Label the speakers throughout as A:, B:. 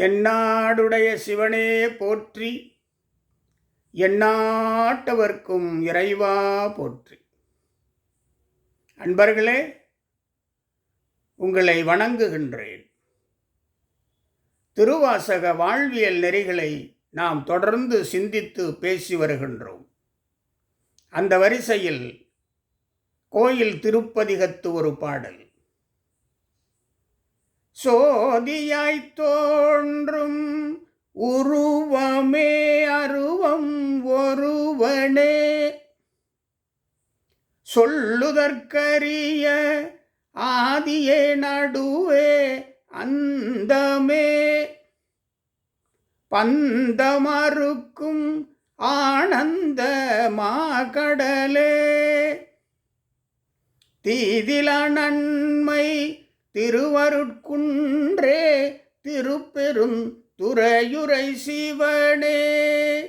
A: தென்னாடுடைய சிவனே போற்றி எண்ணாட்டவர்க்கும் இறைவா போற்றி. அன்பர்களே உங்களை வணங்குகின்றேன். திருவாசக வாழ்வியல் நெறிகளை நாம் தொடர்ந்து சிந்தித்து பேசி வருகின்றோம். அந்த வரிசையில் கோயில் திருப்பதிகத்து ஒரு பாடல். சோதியாய்த் தோன்றும் உருவமே அருவம் ஒருவனே. சொல்லுதற்கரிய ஆதியே நடுவே அந்தமே. பந்தமறுக்கும் ஆனந்த மாகடலே. தீதில நன்மை திருவருட்குன்றே திருப்பெரும் துறையுரை சிவனே.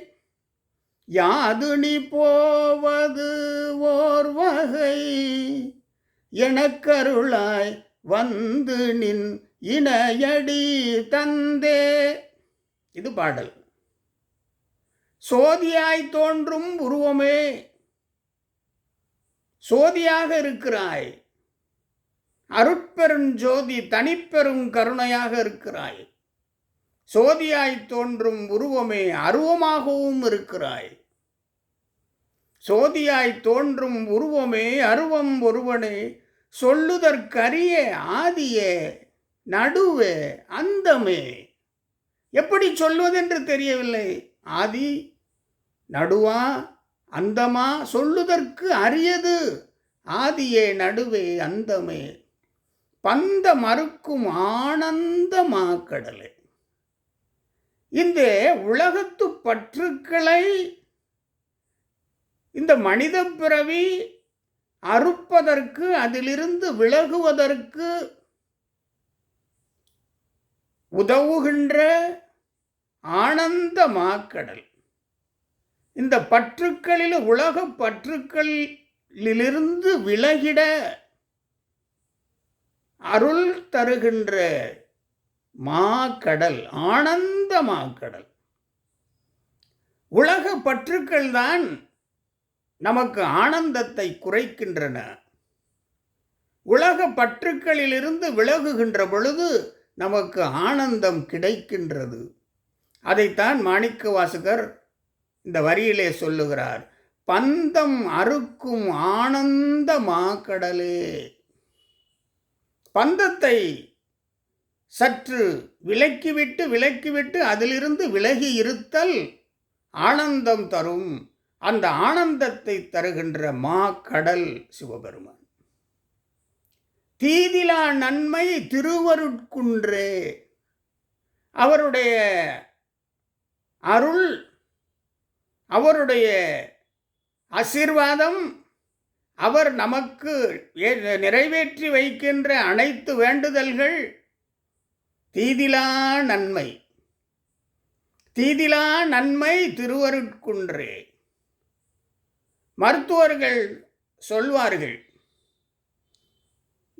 A: யாதுனி போவது ஓர் வகை எனக்கருளாய் வந்து நின் இணையடி தந்தே. இது பாடல். சோதியாய் தோன்றும் உருவமே. சோதியாக இருக்கிறாய். அருட்பெருஞ்சோதி தனிப்பெரும் கருணையாக இருக்கிறாய். சோதியாய் தோன்றும் உருவமே அருவமாகவும் இருக்கிறாய். சோதியாய் தோன்றும் உருவமே அருவம் ஒருவனே சொல்லுதற்கரிய ஆதியே நடுவே அந்தமே. எப்படி சொல்வதென்று தெரியவில்லை. ஆதி நடுவா அந்தமா சொல்லுதற்கு அரியது. ஆதியே நடுவே அந்தமே. பந்த மறுக்கும் ஆனந்த மாக்கடலே இந்த உலகத்து பற்றுக்களை இந்த மனித பிறவி அறுப்பதற்கு அதிலிருந்து விலகுவதற்கு உதவுகின்ற ஆனந்த மாக்கடல் இந்த பற்றுக்களில் உலக பற்றுக்களிலிருந்து விலகிட அருள் தருகின்ற மாக்கடல் ஆனந்த மாக்கடல் உலக பற்றுக்கள் தான் நமக்கு ஆனந்தத்தை குறைக்கின்றன. உலக பற்றுக்களிலிருந்து விலகுகின்ற பொழுது நமக்கு ஆனந்தம் கிடைக்கின்றது. அதைத்தான் மாணிக்க வாசகர் இந்த வரியிலே சொல்லுகிறார். பந்தம் அறுக்கும் ஆனந்த மாக்கடலே பந்தத்தை சற்று விலக்கிவிட்டு விலக்கிவிட்டு அதிலிருந்து விலகி இருத்தல் ஆனந்தம் தரும். அந்த ஆனந்தத்தை தருகின்ற மா கடல் சிவபெருமான். தீதிலா நன்மை திருவருட்குன்றே. அவருடைய அருள் அவருடைய ஆசீர்வாதம் அவர் நமக்கு நிறைவேற்றி வைக்கின்ற அனைத்து வேண்டுதல்கள் தீதிலா நன்மை. தீதிலா நன்மை திருவருட்குன்றே. மருத்துவர்கள் சொல்வார்கள்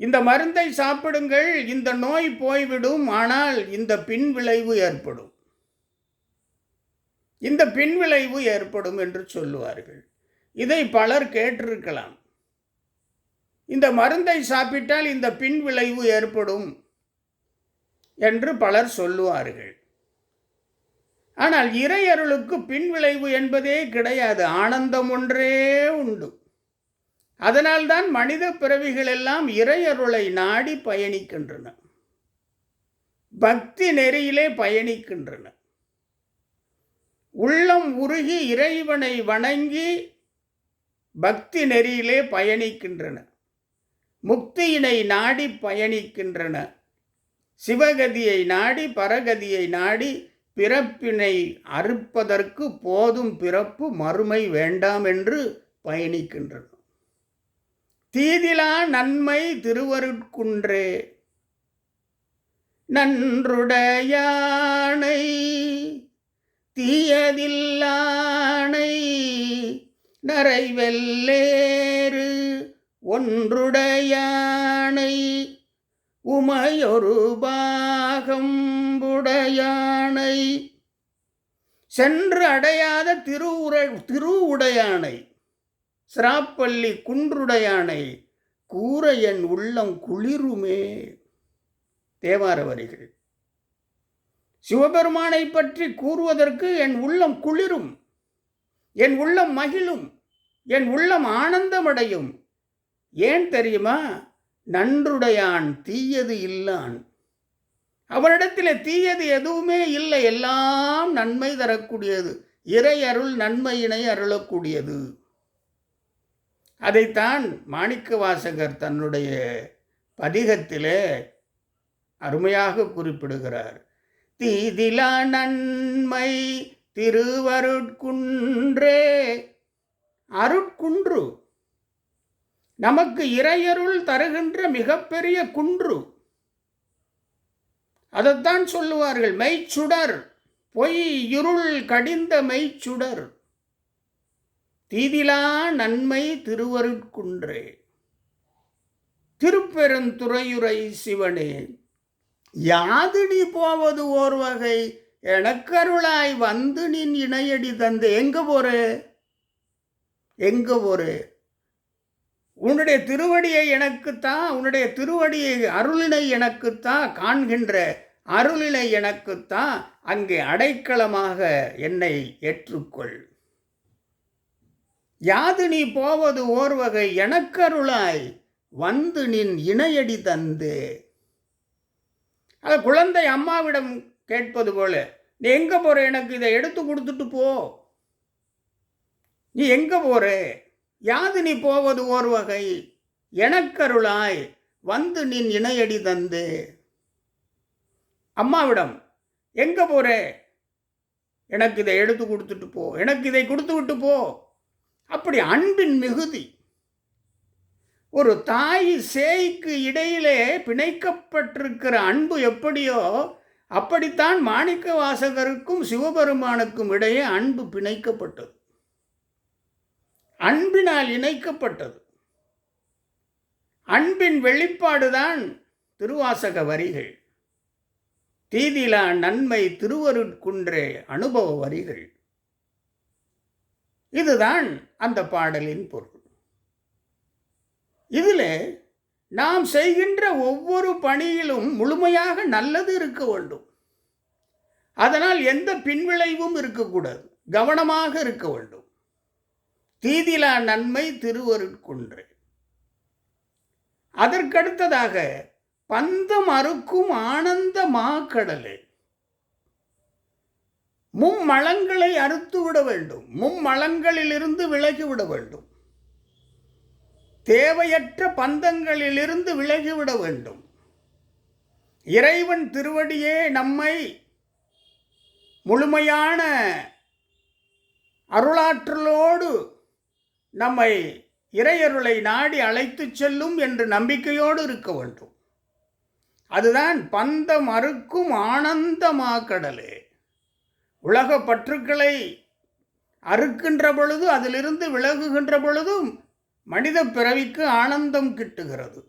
A: இந்த மருந்தை சாப்பிடுங்கள் இந்த நோய் போய்விடும் ஆனால் இந்த பின் விளைவு ஏற்படும். இந்த பின்விளைவு ஏற்படும் என்று சொல்லுவார்கள். இதை பலர் கேட்டிருக்கலாம். இந்த மருந்தை சாப்பிட்டால் இந்த பின் விளைவு ஏற்படும் என்று பலர் சொல்லுவார்கள். ஆனால் இறையருளுக்கு பின்விளைவு என்பதே கிடையாது. ஆனந்தம் ஒன்றே உண்டு. அதனால்தான் மனித பிறவிகள் எல்லாம் இறையருளை நாடி பயணிக்கின்றன. பக்தி நெறியிலே பயணிக்கின்றன. உள்ளம் உருகி இறைவனை வணங்கி பக்தி நெறியிலே பயணிக்கின்றன. முக்தியினை நாடி பயணிக்கின்றன. சிவகதியை நாடி பரகதியை நாடி பிறப்பினை அறுப்பதற்கு போதும் பிறப்பு மறுமை வேண்டாம் என்று பயணிக்கின்றன. தீதிலா நன்மை திருவருட்குன்றே. நன்றுடையானை தீயதில்லானை நரைவெல்லேறு ஒன்றுடையானை உமையொரு பாகம்பு சென்று அடையாத திருவுர திருவுடையானை சிராப்பள்ளி குன்றுடையானை கூற என் உள்ளம் குளிருமே. தேவார வரிகள் சிவபெருமானை பற்றி கூறுவதற்கு என் உள்ளம் குளிரும் என் உள்ளம் மகிழும் என் உள்ளம் ஆனந்தமடையும். ஏன் தெரியுமா? நன்றுடையான் தீயது இல்லான். அவரிடத்தில் தீயது எதுவுமே இல்லை. எல்லாம் நன்மை தரக்கூடியது. இறை அருள் நன்மையினை அருளக்கூடியது. அதைத்தான் மாணிக்க வாசகர் தன்னுடைய பதிகத்திலே அருமையாக குறிப்பிடுகிறார். தீதிலா நன்மை திருவருட்குன்றே. அருட்குன்று. நமக்கு இறையருள் தருகின்ற மிகப்பெரிய குன்று. அதைத்தான் சொல்லுவார்கள் மெய்ச்சுடர். பொய் இருள் கடிந்த மெய்ச்சுடர். தீதிலா நன்மை திருவருட்குன்றே. திருப்பெருந்துறையுரை சிவனே யாதினி போவது ஓர் வகை. எனக்கருளாய் வந்து நின் இணையடி தந்து. எங்க போற? எங்க போற? உன்னுடைய திருவடியை எனக்குத்தான் உன்னுடைய திருவடியை அருளினை எனக்குத்தான் காண்கின்ற அருளினை எனக்குத்தான் அங்கே அடைக்கலமாக என்னை ஏற்றுக்கொள். யாது நீ போவது ஓர் வகை எனக்கருளாய் வந்து நின் இணையடி தந்து. அது குழந்தை அம்மாவிடம் கேட்பது போல நீ எங்கே போகிற எனக்கு இதை எடுத்து கொடுத்துட்டு போ. நீ எங்கே போகிற யாது நீ போவது ஓர் வகை. எனக்கருளாய் வந்து நின் இணையடி தந்து. அம்மாவிடம் எங்கே போகிற எனக்கு இதை எடுத்து கொடுத்துட்டு போ. எனக்கு இதை கொடுத்து விட்டு போ. அப்படி அன்பின் மிகுதி. ஒரு தாய் சேய்க்கு இடையிலே பிணைக்கப்பட்டிருக்கிற அன்பு எப்படியோ அப்படித்தான் மாணிக்க வாசகருக்கும் சிவபெருமானுக்கும் இடையே அன்பு பிணைக்கப்பட்டது. அன்பினால் இணைக்கப்பட்டது. அன்பின் வெளிப்பாடுதான் திருவாசக வரிகள். தீதிலா நன்மை திருவருட்குன்றே அனுபவ வரிகள். இதுதான் அந்த பாடலின் பொருள். இதில் நாம் செய்கின்ற ஒவ்வொரு பணியிலும் முழுமையாக நல்லது இருக்க வேண்டும். அதனால் எந்த பின்விளைவும் இருக்கக்கூடாது. கவனமாக இருக்க வேண்டும். தீதிலா நன்மை திருவருட்குன்று அதற்கடுத்ததாக பந்தம் அறுக்கும் ஆனந்த மாக்கடலே மும்மளங்களை அறுத்து விட வேண்டும். மும்மளங்களிலிருந்து விலகிவிட வேண்டும். தேவையற்ற பந்தங்களிலிருந்து விலகிவிட வேண்டும். இறைவன் திருவடியே நம்மை முழுமையான அருளாற்றலோடு நம்மை இறையருளை நாடி அழைத்துச் செல்லும் என்று நம்பிக்கையோடு இருக்க வேண்டும். அதுதான் பந்த மறுக்கும் ஆனந்தமாக்கடலே உலக பற்றுக்களை அறுக்கின்ற பொழுது அதிலிருந்து விலகுகின்ற பொழுதும் மனித பிறவிக்கு ஆனந்தம் கிட்டுகிறது.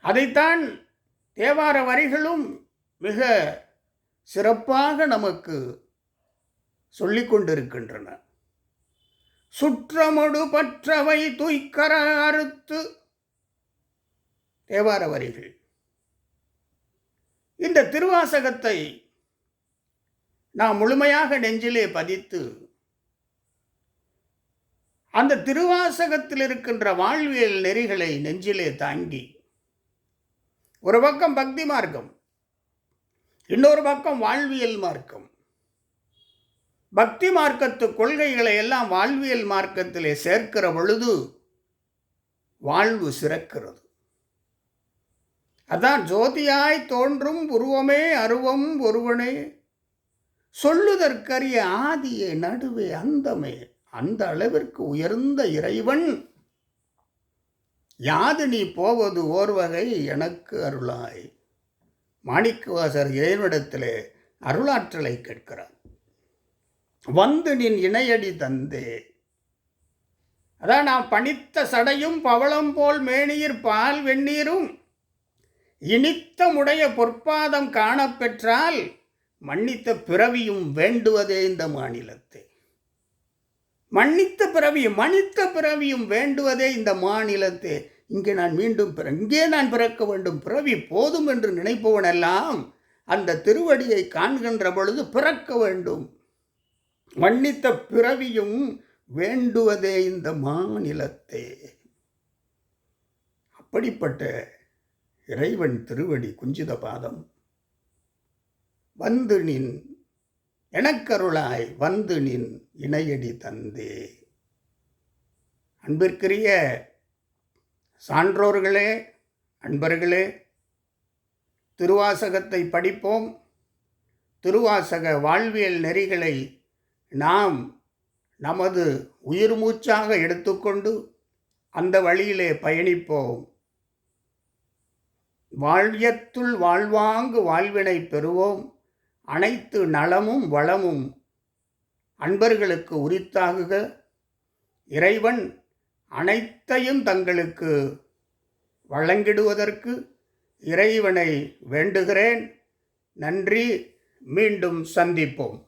A: அதைத்தான் தேவார வரிகளும் மிக சிறப்பாக நமக்கு சொல்லிக் கொண்டிருக்கின்றன. சுற்றமொடு பற்றவை துய்க்கர அறுத்து. தேவார வரிகள் இந்த திருவாசகத்தை நாம் முழுமையாக நெஞ்சிலே பதித்து அந்த திருவாசகத்தில் இருக்கின்ற வாழ்வியல் நெறிகளை நெஞ்சிலே தாங்கி ஒரு பக்கம் பக்தி மார்க்கம் இன்னொரு பக்கம் வாழ்வியல் மார்க்கம். பக்தி மார்க்கத்து கொள்கைகளை எல்லாம் வாழ்வியல் மார்க்கத்திலே சேர்க்கிற பொழுது வாழ்வு சிறக்கிறது. அதான் ஜோதியாய் தோன்றும் உருவமே அருவம் ஒருவனே. சொல்லுதற்கரிய ஆதியே நடுவே அந்தமே. அந்த அளவிற்கு உயர்ந்த இறைவன். யாது நீ போவது ஓர் வகை எனக்கு அருளாய். மாணிக்கவாசர் இறைவனிடத்திலே அருளாற்றலை கேட்கிறார். வந்து நின் இணையடி தந்தே. அதான் நான் பணித்த சடையும் பவளம் போல் மேனியிற் பால் வெந்நீரும் இனித்தமுடைய பொற்பாதம் காணப்பெற்றால் மன்னித்த பிறவியும் வேண்டுவதே இந்த மாநிலத்தை. மன்னித்த பிறவியும் மன்னித்த பிறவியும் வேண்டுவதே இந்த மாநிலத்தை. இங்கே நான் மீண்டும் பிற இங்கே நான் பிறக்க வேண்டும். பிறவி போதும் என்று நினைப்பவனெல்லாம் அந்த திருவடியை காண்கின்ற பொழுது பிறக்க வேண்டும். மன்னித்த பிறவியும் வேண்டுவதே இந்த மாநிலத்தே. அப்படிப்பட்ட இறைவன் திருவடி குஞ்சித பாதம் வந்து நின் எனக்கருளாய் வந்து நின் இணையடி தந்தே. அன்பிற்குரிய சான்றோர்களே அன்பர்களே திருவாசகத்தை படிப்போம். திருவாசக வாழ்வியல் நெறிகளை நாம் நமது உயிர் மூச்சாக எடுத்துக்கொண்டு அந்த வழியிலே பயணிப்போம். வாழ்வியத்துள் வாழ்வாங்கு வாழ்வினை பெறுவோம். அனைத்து நலமும் வளமும் அன்பர்களுக்கு உரித்தாகுக. இறைவன் அனைத்தையும் தங்களுக்கு வழங்கிடுவதற்கு இறைவனை வேண்டுகிறேன். நன்றி. மீண்டும் சந்திப்போம்.